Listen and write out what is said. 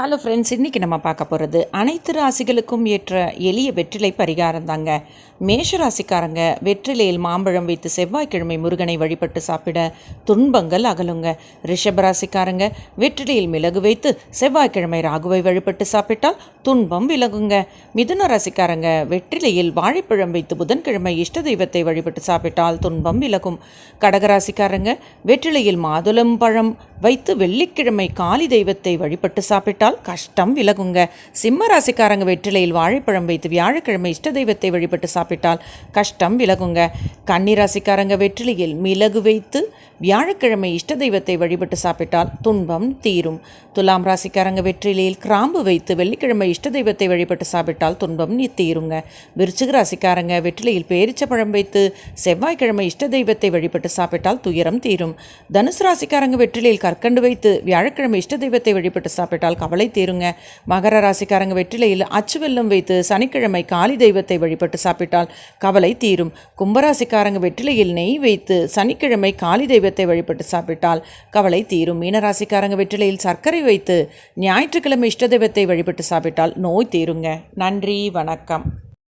Hello friends இன்றைக்கி நம்ம பார்க்க போகிறது அனைத்து ராசிகளுக்கும் ஏற்ற எளிய வெற்றிலை பரிகாரம் தாங்க. மேஷ ராசிக்காரங்க வெற்றிலையில் மாம்பழம் வைத்து செவ்வாய்க்கிழமை முருகனை வழிபட்டு சாப்பிட துன்பங்கள் அகலுங்க. ரிஷப ராசிக்காரங்க வெற்றிலையில் மிளகு வைத்து செவ்வாய்க்கிழமை ராகுவை வழிபட்டு சாப்பிட்டால் துன்பம் விலகுங்க. மிதுன ராசிக்காரங்க வெற்றிலையில் வாழைப்பழம் வைத்து புதன்கிழமை இஷ்ட தெய்வத்தை வழிபட்டு சாப்பிட்டால் துன்பம் விலகும். கடகராசிக்காரங்க வெற்றிலையில் மாதுளம் பழம் வைத்து வெள்ளிக்கிழமை காளி தெய்வத்தை வழிபட்டு சாப்பிட்டால் கஷ்டம் விலகுங்க. சிம்ம ராசிக்காரங்க வெற்றிலையில் வாழைப்பழம் வைத்து வியாழக்கிழமை இஷ்ட தெய்வத்தை வழிபட்டு சாப்பிட்டால் கஷ்டம் விலகுங்க. கன்னி ராசிக்காரங்க வெற்றிலையில் மிளகு வைத்து வியாழக்கிழமை இஷ்ட தெய்வத்தை வழிபட்டு சாப்பிட்டால் துன்பம் தீரும். துலாம் ராசிக்காரங்க வெற்றிலையில் கிராம்பு வைத்து வெள்ளிக்கிழமை இஷ்ட தெய்வத்தை வழிபட்டு சாப்பிட்டால் துன்பம் நீ தீருங்க. விருச்சிக ராசிக்காரங்க வெற்றிலையில் பேரிச்சப்பழம் வைத்து செவ்வாய்க்கிழமை இஷ்ட தெய்வத்தை வழிபட்டு சாப்பிட்டால் துயரம் தீரும். தனுசு ராசிக்காரங்க வெற்றிலையில் கற்கண்டு வைத்து வியாழக்கிழமை இஷ்ட தெய்வத்தை வழிபட்டு சாப்பிட்டால் கவலை தீருங்க. மகர ராசிக்காரங்க வெற்றிலையில் அச்சு வெல்லம் வைத்து சனிக்கிழமை காளி தெய்வத்தை வழிபட்டு சாப்பிட்டால் கவலை தீரும். கும்பராசிக்காரங்க வெற்றிலையில் நெய் வைத்து சனிக்கிழமை காளி தெய்வத்தை வழிபட்டு சாப்பிட்டால் கவலை தீரும். மீனராசிக்காரங்க வெற்றிலையில் சர்க்கரை வைத்து ஞாயிற்றுக்கிழமை இஷ்ட தெய்வத்தை வழிபட்டு சாப்பிட்டால் நோய் தீருங்க. நன்றி வணக்கம்.